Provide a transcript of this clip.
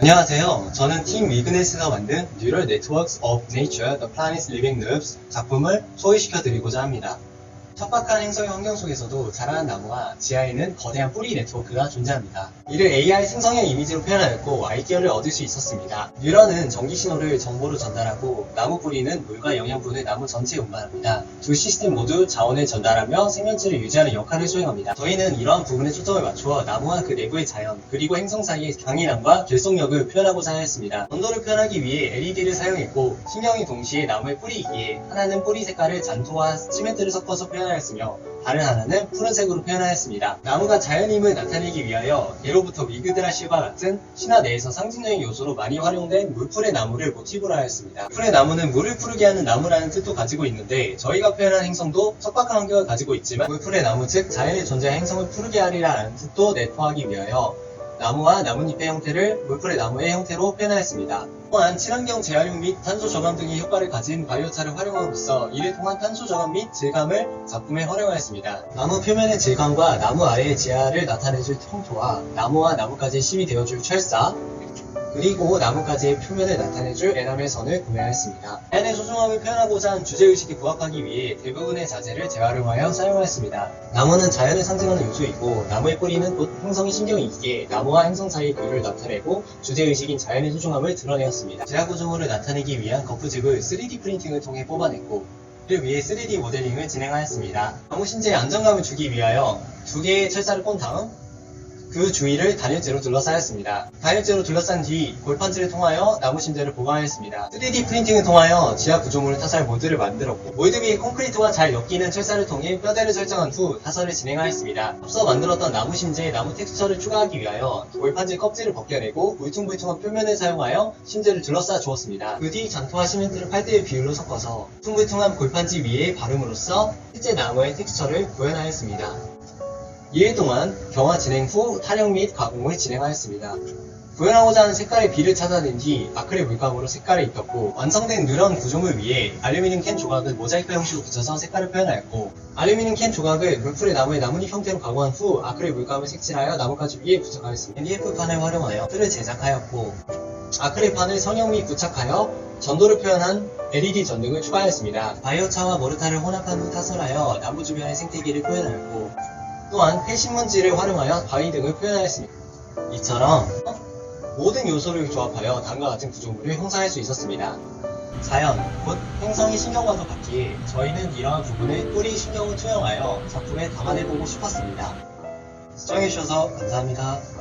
안녕하세요. 저는 팀 위그네스가 만든 Neural Networks of Nature, The Planet's Living Noobs 작품을 소개시켜 드리고자 합니다. 척박한 행성의 환경 속에서도 자라난 나무와 지하에 있는 거대한 뿌리 네트워크가 존재합니다. 이를 AI 생성형 이미지로 표현하였고 아이디어를 얻을 수 있었습니다. 뉴런은 전기 신호를 정보로 전달하고 나무 뿌리는 물과 영양분을 나무 전체에 운반합니다. 두 시스템 모두 자원을 전달하며 생명체를 유지하는 역할을 수행합니다. 저희는 이러한 부분에 초점을 맞추어 나무와 그 내부의 자연 그리고 행성 사이의 강인함과 결속력을 표현하고자 하였습니다. 온도를 표현하기 위해 LED를 사용했고 신경이 동시에 나무의 뿌리이기에 하나는 뿌리 색깔을 잔토와 시멘트를 섞어서 표현 하였으며 다른 하나는 푸른색으로 표현하였습니다. 나무가 자연임을 나타내기 위하여 예로부터 위그드라실과 같은 신화 내에서 상징적인 요소로 많이 활용된 물풀의 나무를 모티브로 하였습니다. 물풀의 나무는 물을 푸르게 하는 나무라는 뜻도 가지고 있는데 저희가 표현한 행성도 척박한 환경을 가지고 있지만 물풀의 나무 즉 자연에 존재한 행성을 푸르게 하리라는 뜻도 내포하기 위하여 나무와 나뭇잎의 형태를 물풀의 나무의 형태로 표현하였습니다. 또한 친환경 재활용 및 탄소 저감 등의 효과를 가진 바이오차를 활용함으로써 이를 통한 탄소 저감 및 질감을 작품에 활용하였습니다. 나무 표면의 질감과 나무 아래의 지하를 나타내줄 통토와 나무와 나무까지 심이 되어줄 철사, 그리고 나뭇가지의 표면을 나타내줄 에나멜 선을 구매하였습니다. 자연의 소중함을 표현하고자 한 주제의식에 부합하기 위해 대부분의 자재를 재활용하여 사용하였습니다. 나무는 자연을 상징하는 요소이고 나무의 뿌리는 곧 행성의 신경이기에 나무와 행성 사이의 교류를 나타내고 주제의식인 자연의 소중함을 드러내었습니다. 제약 구조물을 나타내기 위한 거푸집을 3D 프린팅을 통해 뽑아냈고 이를 위해 3D 모델링을 진행하였습니다. 나무 신재에 안정감을 주기 위하여 두 개의 철사를 꼰 다음 그 주위를 단열재로 둘러싸였습니다. 단열재로 둘러싼 뒤 골판지를 통하여 나무 심재를 보강하였습니다. 3D 프린팅을 통하여 지하 구조물을 타설 몰드를 만들었고 몰드 위에 콘크리트와 잘 엮이는 철사를 통해 뼈대를 설정한 후 타설을 진행하였습니다. 앞서 만들었던 나무 심재에 나무 텍스처를 추가하기 위하여 골판지 껍질을 벗겨내고 울퉁불퉁한 표면을 사용하여 심재를 둘러싸 주었습니다. 그뒤 잔토와 시멘트를 8대1 비율로 섞어서 울퉁불퉁한 골판지 위에 바름으로써 실제 나무의 텍스처를 구현하였습니다. 이일 동안 경화 진행 후 타령 및 가공을 진행하였습니다. 구현하고자 하는 색깔의 비를 찾아낸 뒤 아크릴 물감으로 색깔을 입혔고 완성된 누런 구조물 위에 알루미늄 캔 조각을 모자이크 형식으로 붙여서 색깔을 표현하였고 알루미늄 캔 조각을 물풀의 나무의 나뭇잎 형태로 가공한 후 아크릴 물감을 색칠하여 나뭇가지 위에 부착하였습니다. NDF판을 활용하여 틀을 제작하였고 아크릴판을 성형 및 부착하여 전도를 표현한 LED 전등을 추가하였습니다. 바이오차와 모르타를 혼합한 후 타설하여 나무 주변의 생태계를 표현하였고 또한 폐신문지를 활용하여 바위 등을 표현하였습니다. 이처럼 모든 요소를 조합하여 다음과 같은 구조물을 형성할 수 있었습니다. 자연, 곧 행성이 신경과도 같기에 저희는 이러한 부분을 뿌리 신경을 투영하여 작품에 담아내보고 싶었습니다. 시청해주셔서 감사합니다.